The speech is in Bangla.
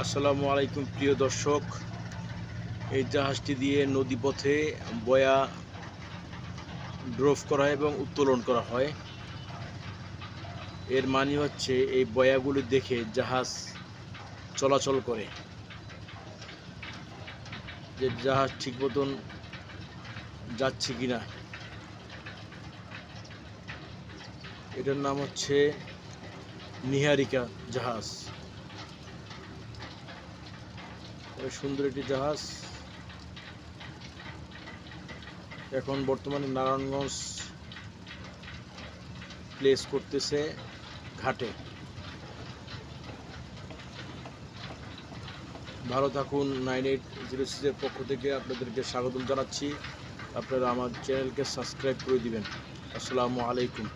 আসসালামু আলাইকুম, প্রিয় দর্শক। এই জাহাজটি দিয়ে নদীপথে বয়া ড্রোভ করা হয় এবং উত্তোলন করা হয়। এর মানে হচ্ছে এই বয়াগুলি দেখে জাহাজ চলাচল করে। যে জাহাজ ঠিক মতন যাচ্ছে কিনা। এটার নাম হচ্ছে নিহারিকা জাহাজ। সুন্দর একটি জাহাজ। এখন বর্তমানে নারায়ণগঞ্জ প্লেস করতেছে ঘাটে। ভালো থাকুন নাইন এইট জিরো সিক্সের পক্ষ থেকে আপনাদেরকে স্বাগতম জানাচ্ছি। আপনারা আমার চ্যানেলকে সাবস্ক্রাইব করে দিবেন। আসসালামু আলাইকুম।